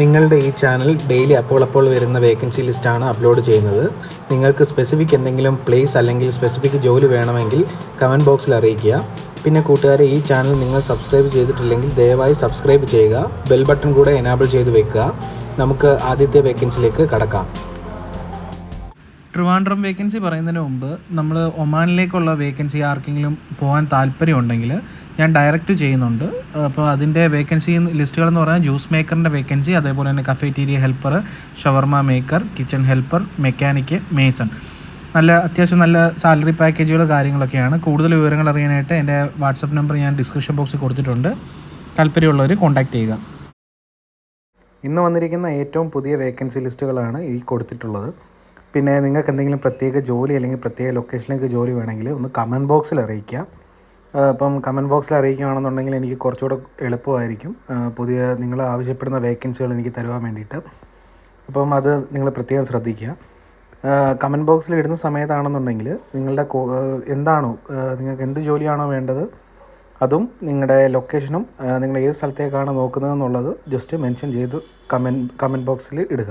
നിങ്ങളുടെ ഈ channel daily അപ്പോൾ അപ്പോൾ വരുന്ന വേക്കൻസി ലിസ്റ്റാണ് അപ്ലോഡ് ചെയ്യുന്നത്. നിങ്ങൾക്ക് സ്പെസിഫിക് എന്തെങ്കിലും പ്ലേസ് അല്ലെങ്കിൽ സ്പെസിഫിക് ജോലി വേണമെങ്കിൽ കമന്റ് ബോക്സിൽ അറിയിക്കുക. പിന്നെ കൂട്ടുകാരെ ഈ ചാനൽ നിങ്ങൾ സബ്സ്ക്രൈബ് ചെയ്തിട്ടില്ലെങ്കിൽ ദയവായി സബ്സ്ക്രൈബ് ചെയ്യുക. ബെൽ ബട്ടൺ കൂടെ എനാബിൾ ചെയ്ത് വെക്കുക. നമുക്ക് ആദ്യത്തെ വേക്കൻസിയിലേക്ക് കടക്കാം. ട്രിവാൻഡ്രം വേക്കൻസി പറയുന്നതിന് മുമ്പ് നമ്മൾ ഒമാനിലേക്കുള്ള വേക്കൻസി ആർക്കെങ്കിലും പോകാൻ താല്പര്യമുണ്ടെങ്കിൽ ഞാൻ ഡയറക്റ്റ് ചെയ്യുന്നുണ്ട്. അപ്പോൾ അതിന്റെ വേക്കൻസി ലിസ്റ്റുകൾ എന്ന് പറഞ്ഞാൽ ജ്യൂസ് മേക്കറിന്റെ വേക്കൻസി അതേപോലെ തന്നെ cafeteria helper shawarma maker kitchen helper mechanic mason. നല്ല അത്യാവശ്യം നല്ല സാലറി പാക്കേജുകൾ കാര്യങ്ങളൊക്കെയാണ്. കൂടുതൽ വിവരങ്ങൾ അറിയാനായിട്ട് എന്റെ വാട്സപ്പ് നമ്പർ ഞാൻ ഡിസ്ക്രിപ്ഷൻ ബോക്സിൽ കൊടുത്തിട്ടുണ്ട്. താല്പര്യമുള്ളവർ കോൺടാക്റ്റ് ചെയ്യുക. ഇന്ന് വന്നിരിക്കുന്ന ഏറ്റവും പുതിയ വേക്കൻസി ലിസ്റ്റുകളാണ് ഈ കൊടുത്തിട്ടുള്ളത്. പിന്നെ നിങ്ങൾക്ക് എന്തെങ്കിലും പ്രത്യേക ജോലി അല്ലെങ്കിൽ പ്രത്യേക ലൊക്കേഷനിലേക്ക് ജോലി വേണമെങ്കിൽ ഒന്ന് കമന്റ് ബോക്സിൽ അറിയിക്കുക. അപ്പം കമന്റ് ബോക്സിൽ അറിയിക്കുകയാണെന്നുണ്ടെങ്കിൽ എനിക്ക് കുറച്ചുകൂടെ എളുപ്പമായിരിക്കും. പുതിയ നിങ്ങൾ ആവശ്യപ്പെടുന്ന വേക്കൻസികൾ എനിക്ക് തരുവാൻ വേണ്ടിയിട്ട്. അപ്പം അത് നിങ്ങൾ പ്രത്യേകം ശ്രദ്ധിക്കുക. കമന്റ് ബോക്സിൽ ഇടുന്ന സമയത്താണെന്നുണ്ടെങ്കിൽ നിങ്ങളുടെ എന്താണോ നിങ്ങൾക്ക് എന്ത് ജോലിയാണോ വേണ്ടത് അതും നിങ്ങളുടെ ലൊക്കേഷനും നിങ്ങൾ ഏത് സ്ഥലത്തേക്കാണ് നോക്കുന്നത് എന്നുള്ളത് ജസ്റ്റ് മെൻഷൻ ചെയ്ത് കമന്റ് കമന്റ് ബോക്സിൽ ഇടുക.